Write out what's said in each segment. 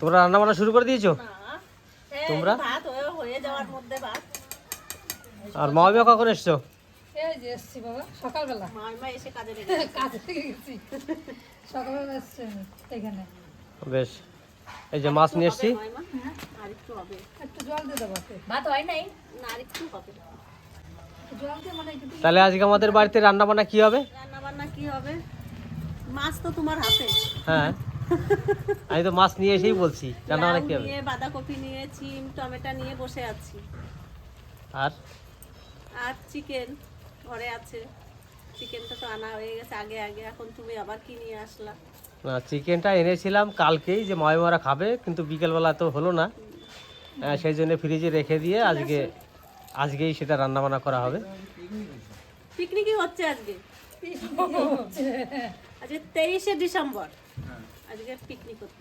তোমরা রান্না বান্না শুরু করে দিয়েছ? তোমরা? ভাত যাওয়ার মধ্যে ভাত। আর মামিয়া কখন এসছো? এই যে এসছি বাবা সকালবেলা। মাইমা এসে কাজে লেগে গেছে। কাজে থেকে গেছি। সকালবেলা এসছি আমি এখানে। বেশ। এই যে মাছ নিয়ে এসছি। মাইমা আর একটু হবে। একটু জল দিয়ে দেবো ওকে। ভাত হয় নাই? না আর একটু হবে। জল দিয়ে মানে তাহলে আজকে আমাদের বাড়িতে রান্না বান্না কি হবে? রান্না বান্না কি হবে? মাছ তো তোমার হাতে। হ্যাঁ। আমি তো মাছ নিয়ে এসেই বলছি রান্না বান্না কি হবে? নিয়ে বাঁধাকপি নিয়ে সিম টমেটো নিয়ে বসে আছি। আর? আর চিকেন ঘরে আছে। চিকেনটা তো আনা হয়ে গেছে আগে আগে। এখন তুমি আবার কি নিয়ে আসলা? না চিকেনটা এনেছিলাম কালকেই যে মামিমারা খাবে কিন্তু বিকেলবেলা তো হলো না। আহ, সেই জন্য ফ্রিজে রেখে দিয়ে আজকে আজকেই সেটা রান্না বান্না করা হবে। পিকনিকই হচ্ছে আজকে। আজকে তেইশে ডিসেম্বর। আজকে পিকনিক হচ্ছে।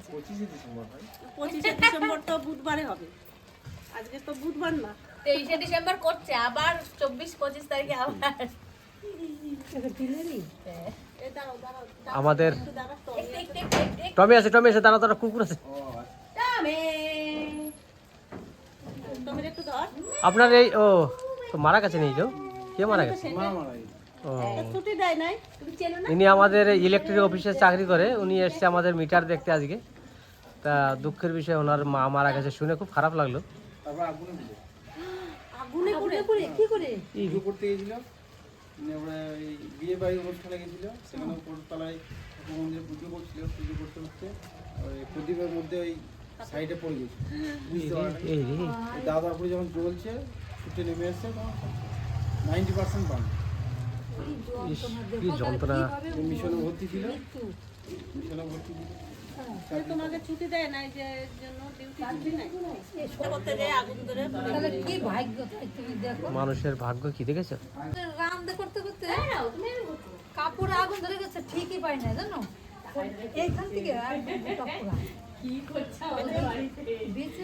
পঁচিশে ডিসেম্বর তো বুধবারে হবে। আজকে তো বুধবার না। তেইশে ডিসেম্বর করছে আবার চব্বিশ পঁচিশ তারিখে আবার। আমাদের তো। টমি আছে। টমি আছে দাঁড়া দাঁড়া কুকুর আছে। দামে তুমি একটু ধর। আপনার এই ও তো মারা গেছে নেই কেউ? কে মারা গেছে? ও ছুটি দেয় নাই? তুমি চেনো না? ইনি আমাদের ইলেকট্রিক অফিসে চাকরি করে। উনি এসছে আমাদের মিটার দেখতে আজকে। তা দুঃখের বিষয় ওনার মা মারা গেছে শুনে খুব খারাপ লাগল। ওই বিয়ে বাড়ির অনুষ্ঠানে গেছিল। সেখানে উপরতলায় ঠাকুর মন্দিরে পুজো করছিল। পুজো করতে করতে ওই প্রদীপের মধ্যে ওই সাইডে পড়ে গেছে বুঝতে পারে এই রে। দাদা পুরো যখন জ্বলছে ছুটে নেমে এসছে তখন নাইনটি পার্সেন্ট কি যন্ত্রণা। মিশনে ভর্তি ছিল? মিশনে ভর্তি ছিল? তোমাকে ছুটি দেয় নাই যে জন্য ডিউটি ছুটি নাই? করতে যায় আগুন ধরে তাহলে কি ভাগ্য তুমি দেখো। মানুষের ভাগ্য কি দেখেছ? করতে করতে কাপড়ে আগুন ধরে গেছে ঠিকই পাই না জানো? এইখান থেকে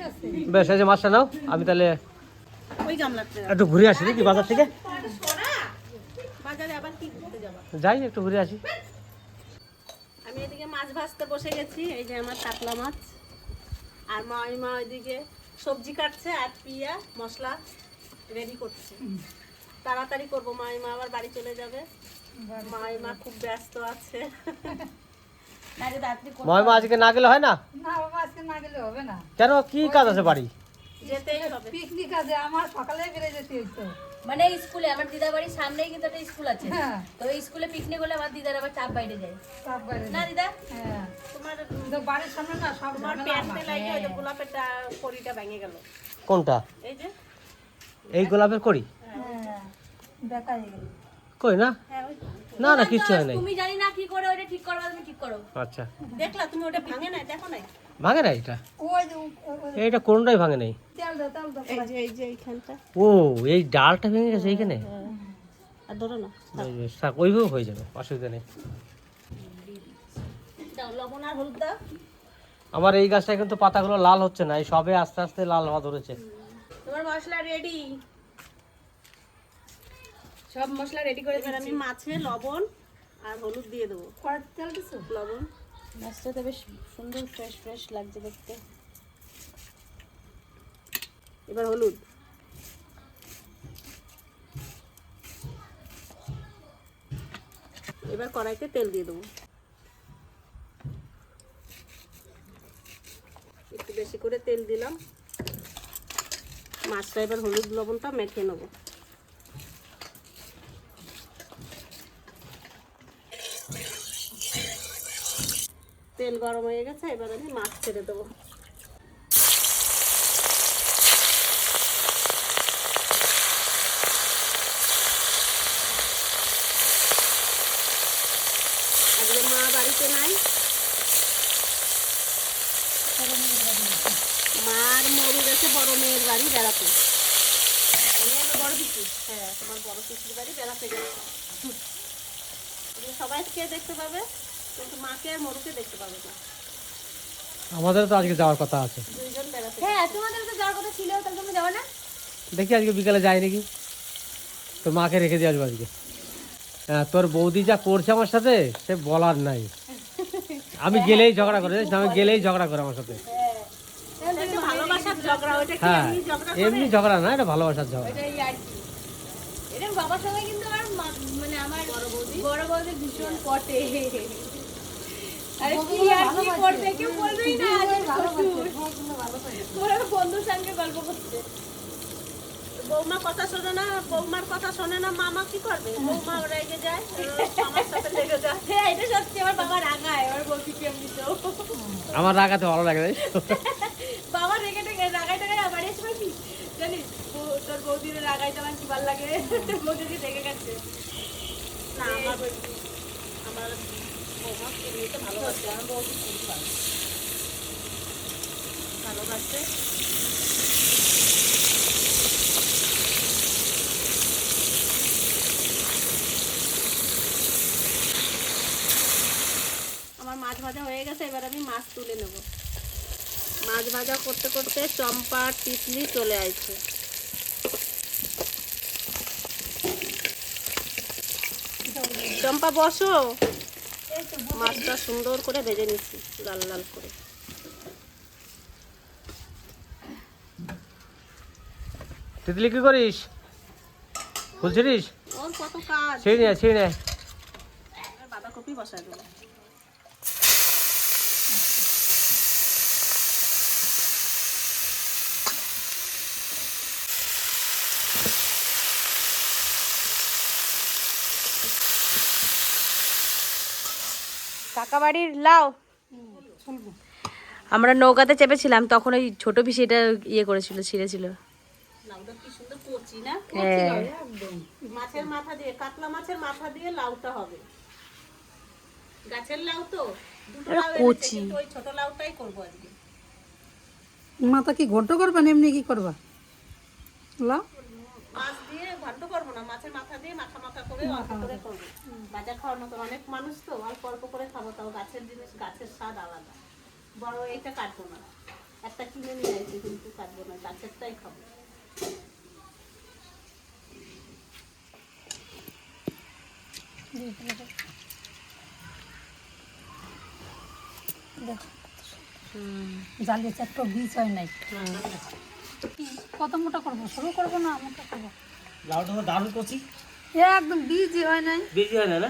আছে বেশ এই যে মাছটা নাও আমি তাহলে একটু ঘুরে আসি দেখি বাজার থেকে? বাজারে আবার কি করতে যাবা? যাই একটু ঘুরে আসি। আমি এদিকে মাছ ভাজতে বসে গেছি এই যে আমার কাতলা মাছ। আর মাইমা ওইদিকে সবজি কাটছে আর পিয়া মশলা রেডি করছে। তাড়াতাড়ি করব মাইমা আবার বাড়ি চলে যাবে। মাইমা খুব ব্যস্ত আছে। মহিমা আজকে না গেলে হয় না? না বাবা আজকে না গেলে হবে না। কেন কি কাজ আছে বাড়ি? যেতেই হবে। পিকনিক আছে আমার সকালে বেড়ে যেতে হইতো। মানে স্কুলে আমার দিদার বাড়ির সামনেই কিন্তু একটা স্কুল আছে। হ্যাঁ। তো এই স্কুলে পিকনিক হলে আমার দিদার আবার চাপ বাইরে যায়। সব বাইরে না দিদা? হ্যাঁ। তোমার বাড়ির সামনে না সব তোমার প্যান্টে লাগে ওই যে গোলাপেরটা কড়িটা ভেঙে গেল। কোনটা? এই যে। এই গোলাপের করি হ্যাঁ। বেকার হয়ে গেল। কই না? হ্যাঁ না না কিচ্ছু হয় নাই। তুমি জানি না কি করে ওটা ঠিক করবা তুমি ঠিক করো। আচ্ছা। দেখলা তুমি ওটা ভাঙে নাই দেখো নাই? ভাঙে না এটা? এইটা কোনটাই ভাঙে নাই? তেল দাও তেল দাও এই যে এই যে এইখানটা। ও এই ডালটা ভেঙে গেছে এইখানে? আর ধরো না বেশ, বেশ, থাক ওইভাবে হয়ে যাবে অসুবিধা নেই। দাও লবণ আর হলুদ দাও। আমার এই গাছটা কিন্তু পাতাগুলো লাল হচ্ছে না এই সবে আস্তে আস্তে লাল হওয়া ধরেছে। তোমার মশলা রেডি সব মশলা রেডি করে আমি মাছে লবণ আর হলুদ দিয়ে দেবো। কড়াইতে তেল দিছো? লবণ। মাছটা তো বেশ সুন্দর ফ্রেশ ফ্রেশ লাগছে দেখতে। এবার হলুদ। এবার কড়াইতে তেল দিয়ে দেবো। একটু বেশি করে তেল দিলাম। মাছটা এবার হলুদ লবণটা মেখে নেব। তেল গরম হয়ে গেছে, এবার আমি মাছ ছেড়ে দেবো। মা বাড়িতে নাই। মার মরু গেছে, বড় মেয়ের বাড়ি বেড়াতে। বড় পিসি। হ্যাঁ তোমার বড় বাড়ি বেড়াতে দেখতে পাবে? কিন্তু মাকে আর মরুকে দেখতে পাবে না। আমাদের তো আজকে যাওয়ার কথা আছে। দুইজন বেড়াতে হ্যাঁ তোমাদের তো যাওয়ার কথা ছিল তাহলে তুমি যাও না? দেখি আজকে বিকালে যাই নাকি। তোর মাকে রেখে দিয়ে আসব আজকে। হ্যাঁ তোর বৌদি যা করছে আমার সাথে সে বলার নাই। আমি গেলেই ঝগড়া করে আমি গেলেই ঝগড়া করে আমার সাথে। এটা হচ্ছে ভালোবাসার ঝগড়া ওটা কি হ্যাঁ এমনি ঝগড়া না এটা ভালোবাসার ঝগড়া। বাবার সঙ্গে কিন্তু আমার মানে আমার বড় বৌদি ভীষণ পটে। বন্ধুর সঙ্গে গল্প করছে বৌমা কথা শোনে না বৌমার কথা শোনে না মামা কি করবে? বৌমা রেগে যায় আমার সাথে লেগে যায়। হ্যাঁ এটা সত্যি আমার বাবা রাগায় আমার বলছি কেমনি তো। আমার রাগাতে ভালো লাগে বাবা রেগে টেগে আমার এসে কি? জানিস তোর বৌদির রাগাইতে আমার কি ভালো লাগে বৌদি রেগে গেছে। না আমার আমার ভালোবাসে আমার আমার মাছ ভাজা হয়ে গেছে, এবার আমি মাছ তুলে নেব। মাছ ভাজা করতে করতে চম্পা তিতলি চলে আসছে। চম্পা, বসো। মাছটা সুন্দর করে ভেজে নিচ্ছি লাল লাল করে। তিতলি কি করিস? ফুলছিস ওর কত কাজ। ছিঁড়ে নে ছিঁড়ে নে। বাঁধাকপি বসায় দেবো। কাকা বাড়ির লাউ আমরা নৌকাতে চেপেছিলাম তখন ওই ছোট পিসি এটা ইয়ে করেছিল ছিঁড়েছিল। লাউটা কি সুন্দর কচি না? হ্যাঁ। মাছের মাথা দিয়ে কাতলা মাছের মাথা দিয়ে লাউটা হবে। গাছের লাউ তো দুটো এটা লাউ এনেছে, কচি। ওই ছোট লাউটাই করব আজকে। মাথা কি ঘন্ট করবা না এমনি কি করবা? লাও মাছ দিয়ে ঘন্ট করব না মাছের মাথা দিয়ে মাখা মাখা করে অল্প করে করব। বাজার খাওয়ার মতো অনেক মানুষ তো অল্প অল্প করে খাব তাও গাছের জিনিস গাছের স্বাদ আলাদা। বড় এইটা কাটবো না। একটা কিনে নিয়ে আসছি কিন্তু কাটবো না গাছেরটাই খাব। জালিয়ে চারটো বীজ হয় নাই। কত মোটা করব? সরু করব না মোটা করব? লাউটা তো দারুণ করছি। এ একদম বীজই হয় নাই। হয় না না?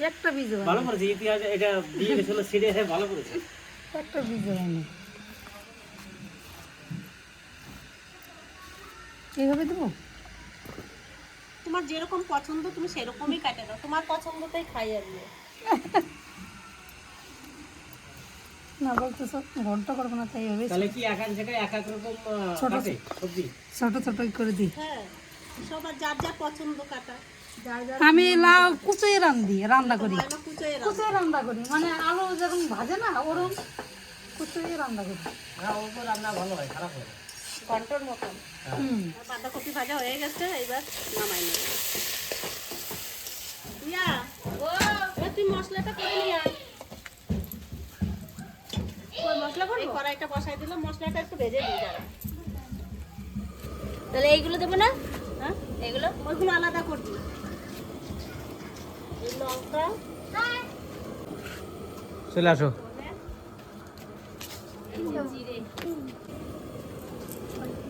একটা বীজ হয় ভালো করেছে ইতিহাস এটা দিয়ে গেছিল ছিঁড়ে ভালো করেছে। একটা বীজ হয় নাই। এইভাবে দেবো? তোমার যেরকম পছন্দ তুমি সেরকমই কাটে দাও তোমার পছন্দটাই খাই আমি। না বলতেছো ঘন্ট করব না তাই এইভাবে তাহলে কি এক এক জায়গায় এক এক রকম ছোট সবজি? ছোট ছোট করে দিই। হ্যাঁ সবার যার যার পছন্দ কাটা। আমি লাউ কুচে রান্ধি রান্না করি। কুচোয় রান্না। করি মানে আলু যখন ভাজে না ওরম কুচে রান্না করি। হ্যাঁ রান্না ভালো হয় খারাপ হয় না। মতন। হুম। আর বাঁধাকপি ভাজা হয়ে গেছে এবার নামাই নেব। ইয়া ও তুই মশলাটা করে নিয়ে আয়। মশলা এই কড়াইটা বসাই দিলাম মশলাটা একটু ভেজে দিই যারা তাহলে এইগুলো দেবো না? হ্যাঁ? এগুলো ওইগুলো আলাদা করবি। লঙ্কা। চলে আসো।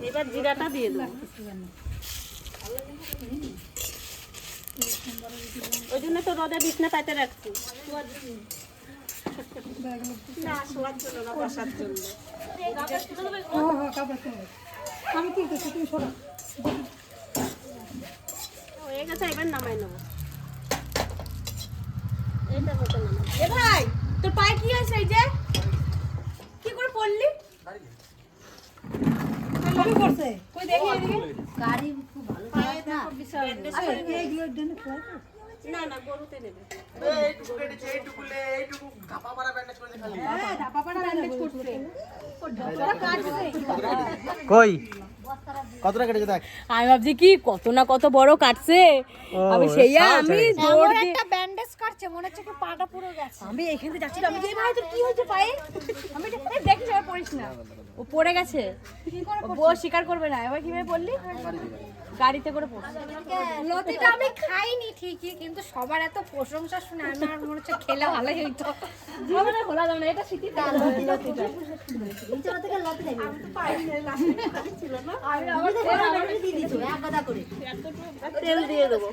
এবার জিরাটা দিয়ে দেবো। ওই জন্য তো রোদে বিছনা পাইতে রাখছি। না শোয়ার জন্য না বসার জন্য। ও হ্যাঁ কাপড় তুলবো। আমি তুলতেছি তুমি সরো হয়ে গেছে এবার নামাই নেব। এইটা মতো নামাই এ ভাই তোর পায়ে কি আছে এই যে? কি করে পড়লি? কবে করছে? কই দেখি এদিকে। পায়ে দেখো বিশাল। আরে এইগুলো ডেনে খোলা তো? না না গরুতে নেবে। কই? কতটা কেটেছে দেখ? আমি ভাবছি কি কত না কত বড় কাটছে। ও, আমি সাহস আমি হয়েছে। দিয়ে একটা ব্যান্ডেজ কাটছে মনে হচ্ছে কি পাটা পুরো গেছে। আমি এখান থেকে আমি যে ভাই তোর কি হয়েছে পায়ে? আমি দেখিস এবার পড়িস না। ও পড়ে গেছে। ও স্বীকার করবে না। এবার কীভাবে পড়লি? গাড়িতে করে লতিটা আমি খাইনি ঠিকই কিন্তু সবার এত প্রশংসা শুনে আমার মনে হচ্ছে খেলে ভালোই হইতো। খোলা যাবে না এটা শিখি তেল দিয়ে দেবো।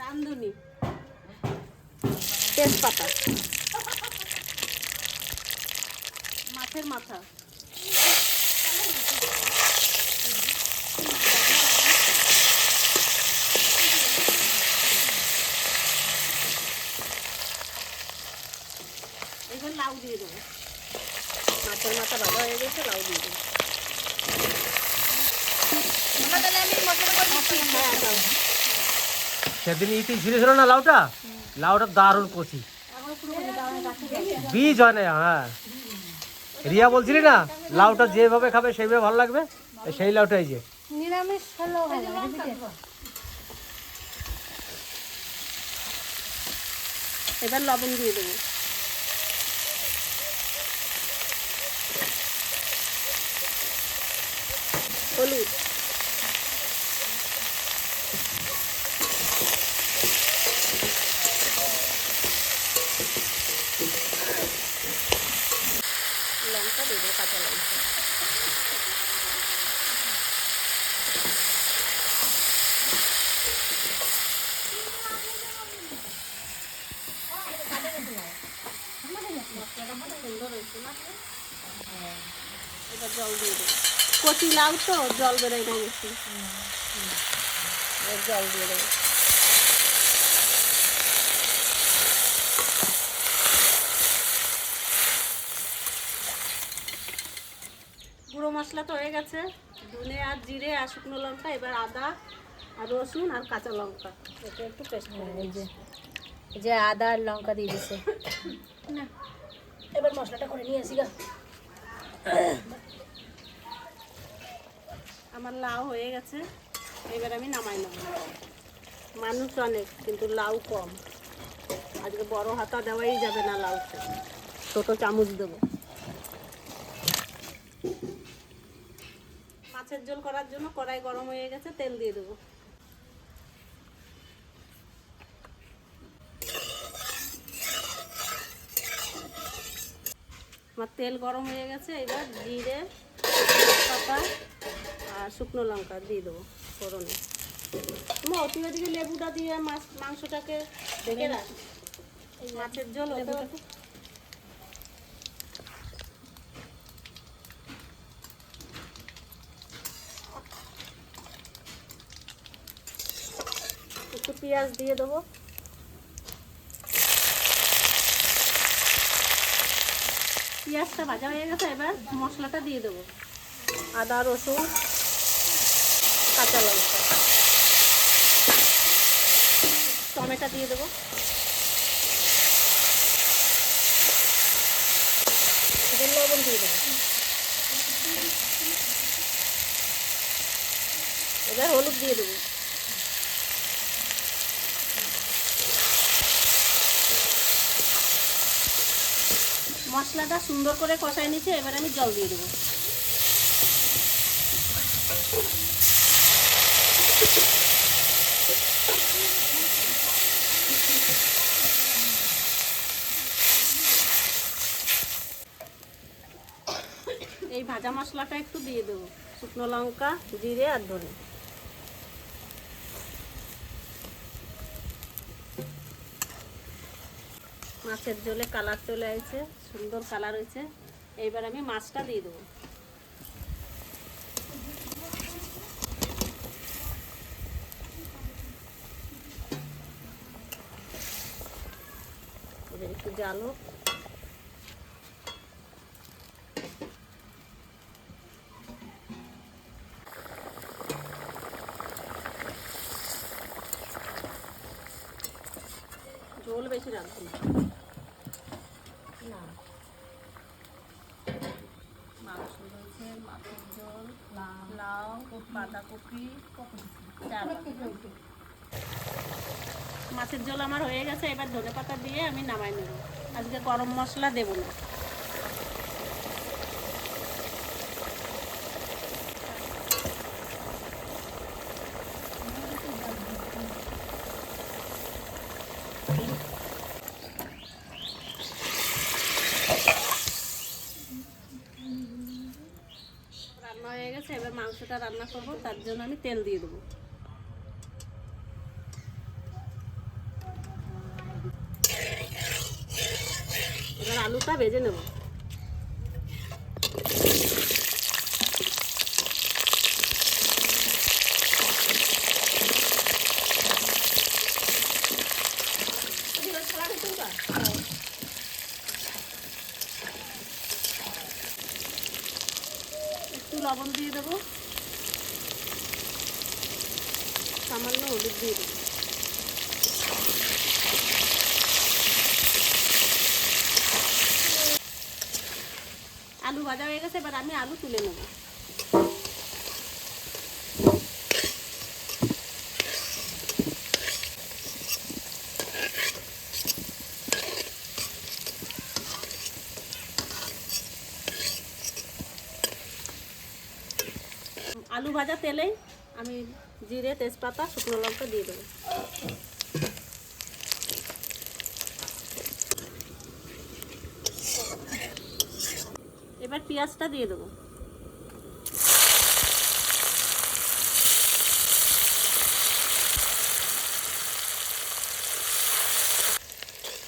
রান্ধুনি তেজপাতা। মাছের মাথা এবার লাউ দিয়ে দেবো মাছের মাথা লাউ দিয়ে দেবো হ্যাঁ সেদিন ইতি ছিঁড়েছিল না লাউটা? লাউটা দারুণ কচি। বীজ হয় না হ্যাঁ। রিয়া বলছিলি না লাউটা যেভাবে খাবে সেইভাবে ভালো লাগবে? সেই লাউটাই যে। নিরামিষ। এবার লবণ দিয়ে দেবো। জল দিয়ে দেবো। কচি লাউ তো জল বেরোয় না বেশি। জল দিয়ে দেবো। গুঁড়ো মশলা তো হয়ে গেছে। ধনে আর জিরে আর শুকনো লঙ্কা এবার আদা আর রসুন আর কাঁচা লঙ্কা। এটা একটু পেস্ট করে এই যে যে আদা আর লঙ্কা দিয়ে দিছে। এবার মশলাটা করে নিয়ে আসি গা। আমার লাউ হয়ে গেছে, এবার আমি নামাই নেব। মানুষ অনেক, কিন্তু লাউ কম। আজকে বড় হাতা দেওয়াই যাবে না লাউতে ছোট চামচ দেবো। মাছের ঝোল করার জন্য কড়াই গরম হয়ে গেছে, তেল দিয়ে দেবো। আমার তেল গরম হয়ে গেছে, এবার জিরে পাতা আর শুকনো লঙ্কা দিয়ে দেবো ফোড়নে। তোমার ওদিকে লেবুটা দিয়ে মাছ মাংসটাকে দেখে রাখ। মাছের লেবুটা একটু পেঁয়াজ দিয়ে দেবো। পেঁয়াজটা ভাজা হয়ে গেছে এবার মশলাটা দিয়ে দেবো। আদা রসুন। কাঁচা লঙ্কা। টমেটো দিয়ে দেবো। লবণ দিয়ে দেবো। এবার হলুদ দিয়ে দেবো। মশলাটা সুন্দর করে কষাই নিচ্ছে এবার আমি জল দিয়ে দেবো এই ভাজা মশলাটা একটু দিয়ে দেবো। শুকনো লঙ্কা, জিরে আর ধনে। মাছের ঝোলে কালার চলে আসছে সুন্দর কালার হয়েছে এইবার আমি মাছটা দিয়ে দেবো। একটু জাল। মাছের জল আমার হয়ে গেছে, এবার ধনে পাতা দিয়ে আমি নামাই নেব। আজকে গরম মশলা দেব না। রান্না হয়ে গেছে, এবার মাংসটা রান্না করব, তার জন্য আমি তেল দিয়ে দেবো। আলুটা ভেজে নেব। একটু লবণ দিয়ে দেবো। সামান্য হলুদ দিয়ে দেবো। আলু ভাজা হয়ে গেছে, এবার আমি আলু তুলে নেব। আলু ভাজা তেলেই আমি জিরে, তেজপাতা, শুকনো লঙ্কা দিয়ে দেবো। এবার পেঁয়াজটা দিয়ে দেবো।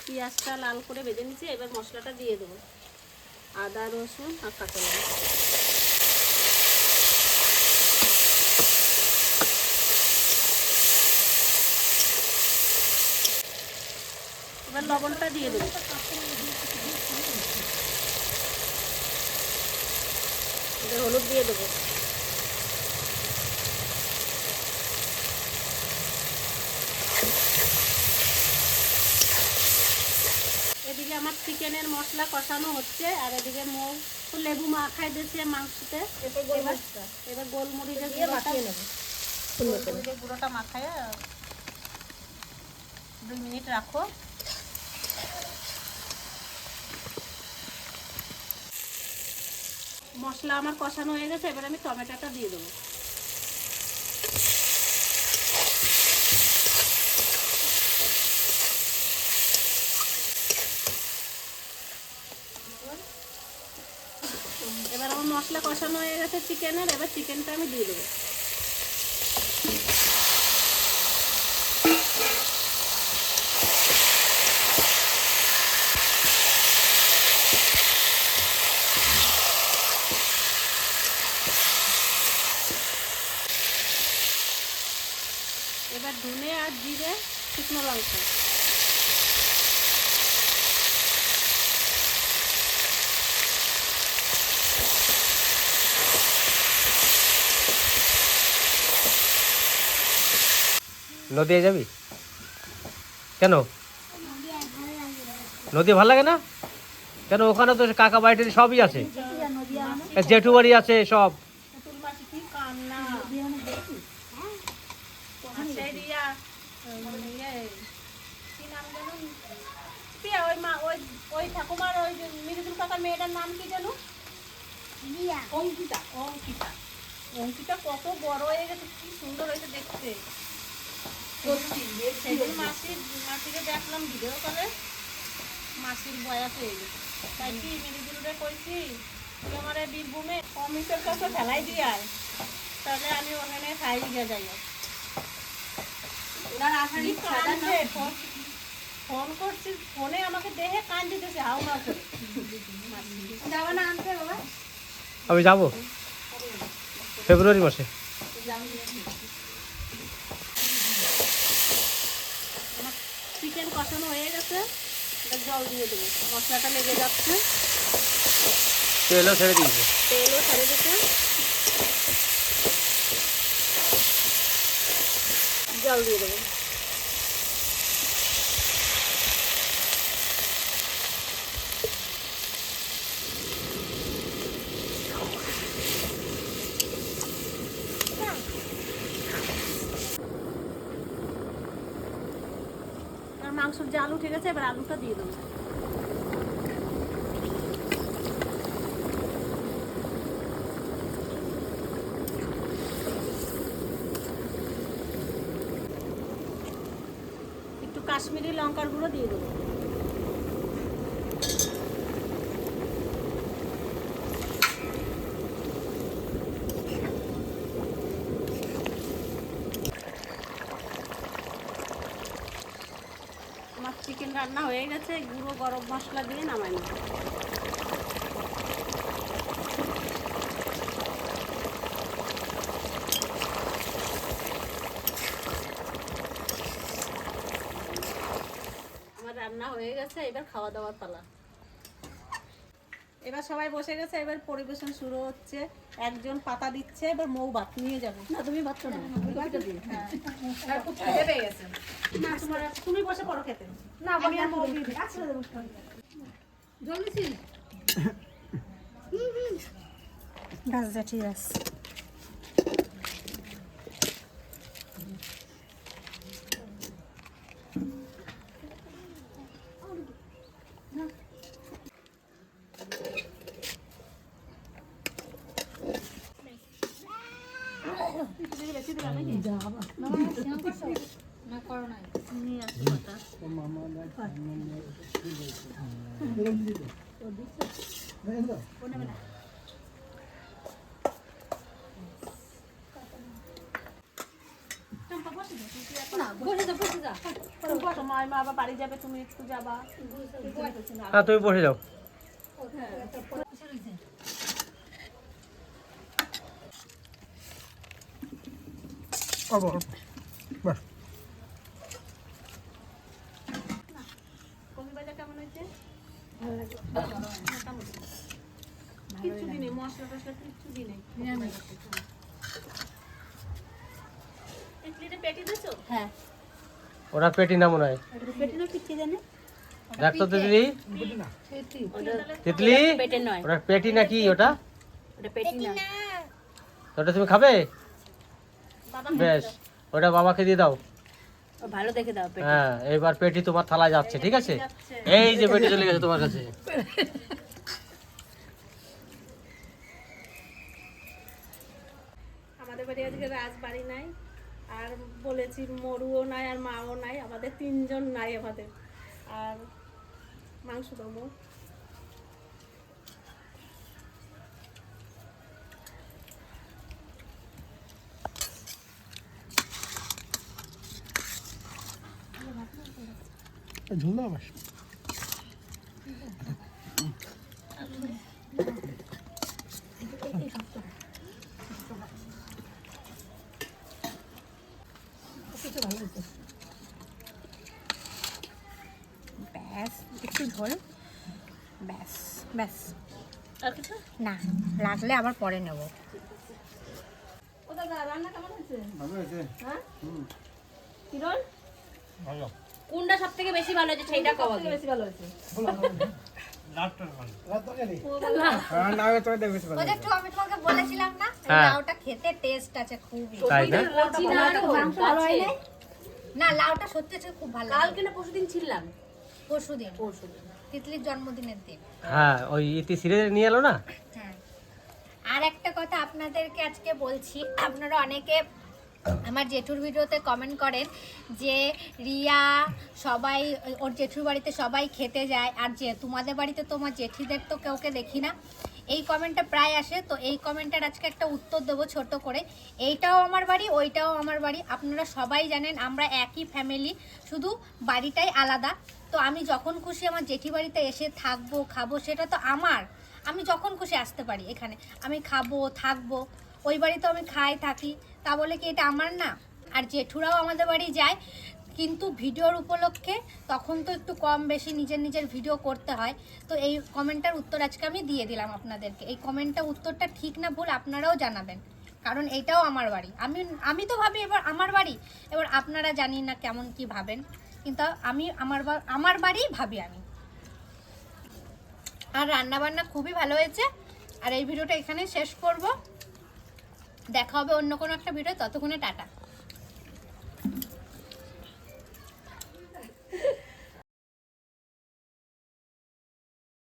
পেঁয়াজটা লাল করে ভেজে নিচ্ছি এবার মশলাটা দিয়ে দেবো। আদা, রসুন আর কাঁচা লঙ্কা। এবার লবণটা দিয়ে দেবো। হলুদ দিয়ে দেবো। এদিকে আমার চিকেনের মশলা কষানো হচ্ছে আর এদিকে মৌ লেবু মাখাই দিয়েছে মাংসতে। এবার এবার গোলমরিচের গুঁড়োটা গোলমরিচের গুঁড়োটা মাখায় দুই মিনিট রাখো। মশলা আমার কষানো হয়ে গেছে, এবার আমি টমেটোটা দিয়ে দেবো। এবার আমার মশলা কষানো হয়ে গেছে চিকেনের এবার চিকেনটা আমি দিয়ে দেবো এবার ধনে আর জিরে শুকনো লঙ্কা। নদীতে যাবি? কেন? নদী ভালো লাগে না? কেন ওখানে তো কাকা বাড়িটি সবই আছে। জেঠু বাড়ি আছে সব পুতুল মাছি কি কান্না আর সেই রিয়া উম, ইয়ে, কি নাম যেন পিয়া ওই মা ওই ওই ঠাকুমার ওই যে মৃদুল কাকার মেয়েটার নাম কি যেন অঙ্কিতা অঙ্কিতা। অঙ্কিতা কত বড় হয়ে গেছে কি সুন্দর হয়েছে দেখতে। সেদিন মাসির মাসিকে দেখলাম ভিডিও কলে মাসির বয়স হয়ে গেছে। তাই কি মৃদুলরে কইছি তুই আমার বীরভূমে অমিতের কাছে ফেলাই দিয়ে আয়। তাহলে আমি ওখানে খাই গিয়ে যাই। ফোন- ফোন করছি ফোনে আমাকে দেখে কান দিতেছে হাউ হাউ করে। যাবে না আনতে বাবা? আমি যাব। ফেব্রুয়ারি মাসে। চিকেন কষানো হয়ে গেছে। জল দিয়ে দেবো। মশলাটা লেগে যাচ্ছে। তেলও ছেড়ে দিয়েছে। তেলও ছেড়ে দিতে জল দিয়ে দেবো আর মাংসর আছে এবার আলুটা দিয়ে দেবো। একটু কাশ্মীরি লঙ্কার গুঁড়ো দিয়ে দেবো চিকেন রান্না হয়ে গেছে, গুঁড়ো গরম মশলা দিয়ে নামাই নেব। আমার রান্না হয়ে গেছে, এবার খাওয়া দাওয়ার পালা। সবাই বসে গেছে এবার পরিবেশন শুরু হচ্ছে। একজন পাতা দিচ্ছে এবার মৌ ভাত নিয়ে যাবে। না তুমি ভাত তো না না তুমি বসে পড়ো খেতে। না আমি আর মৌ দিয়ে দিই। আচ্ছা হুম দিছিস গাছ ঠিক আছে না করো নাই না বসে যা বসে যা যাবে তুমি একটু যাবা। হ্যাঁ তুমি বসে যাও। মশলা টসলা হ্যাঁ। ওরা পেটি না মনে হয়। পিচ্ছি জানে? তো তিতলি। তিতলি? ওটা পেটি নাকি ওটা? ওটা পেটি না। ওটা তুমি খাবে? বেশ ওটা বাবাকে দিয়ে দাও। ভালো দেখে দাও হ্যাঁ এবার পেটি তোমার থালায় যাচ্ছে ঠিক আছে? এই যে পেটি চলে গেছে তোমার কাছে আমাদের বাড়ি আজকে রাজবাড়ি নাই আর বলেছি মরুও নাই আর মাও নাই আমাদের তিনজন নাই আমাদের। আর মাংস দমো ব্যাস একটু ঝোল ব্যাস ব্যাস আর কিছু না লাগলে আবার পরে নেব ও দাদা রান্না কেমন হয়েছে ভালো হয়েছে হ্যাঁ? হুম। কিরণ? ভালো। কোনটা সব থেকে বেশি ভালো হয়েছে সেইটা কওয়া বেশি ভালো হয়েছে? হ্যাঁ বলেছিলাম না হ্যাঁ। লাউটা খেতে টেস্ট আছে খুবই। না? না লাউটা সত্যি সত্যি খুব ভালো কালকে না পরশুদিন ছিলাম পরশু দিন তিতলির জন্মদিনের দিন। হ্যাঁ ওই ইতি নিয়ে এলো না? হ্যাঁ। আর একটা কথা আপনাদেরকে আজকে বলছি, আপনারা অনেকে আমার জেঠুর ভিডিওতে কমেন্ট করেন যে, রিয়া সবাই, ওর জেঠুর বাড়িতে সবাই খেতে যায়, আর যে তোমাদের বাড়িতে তোমার জেঠিদের তো কাউকে দেখি না। এই কমেন্টটা প্রায় আসে, তো এই কমেন্টের আজকে একটা উত্তর দেবো ছোট করে। এইটাও আমার বাড়ি, ওইটাও আমার বাড়ি, আপনারা সবাই জানেন, আমরা একই ফ্যামিলি শুধু বাড়িটাই আলাদা। তো আমি যখন খুশি আমার জেঠি বাড়িতে এসে থাকব, খাব, সেটা তো আমার। আমি যখন খুশি আসতে পারি এখানে। আমি খাব, থাকব। ওই বাড়িতে আমি খাই, থাকি। তা বলে কি এটা আমার না? আর জেঠুরাও আমাদের বাড়ি যায়। কিন্তু ভিডিওর উপলক্ষে তখন তো একটু কম বেশি নিজের নিজের ভিডিও করতে হয়। তো এই কমেন্টটার উত্তর আজকে আমি দিয়ে দিলাম আপনাদেরকে। এই কমেন্টটা উত্তরটা ঠিক না ভুল আপনারাও জানাবেন। কারণ এটাও আমার বাড়ি। আমি আমি তো ভাবি এবার আমার বাড়ি। এবার আপনারা জানি না কেমন কি ভাবেন। কিন্তু আমি, আমার আমার বাড়িই ভাবি আমি। আর রান্না বান্না খুবই ভালো হয়েছে। আর এই ভিডিওটা এখানে শেষ করব। দেখা হবে অন্য কোনো একটা ভিডিও ততক্ষণে টাটা।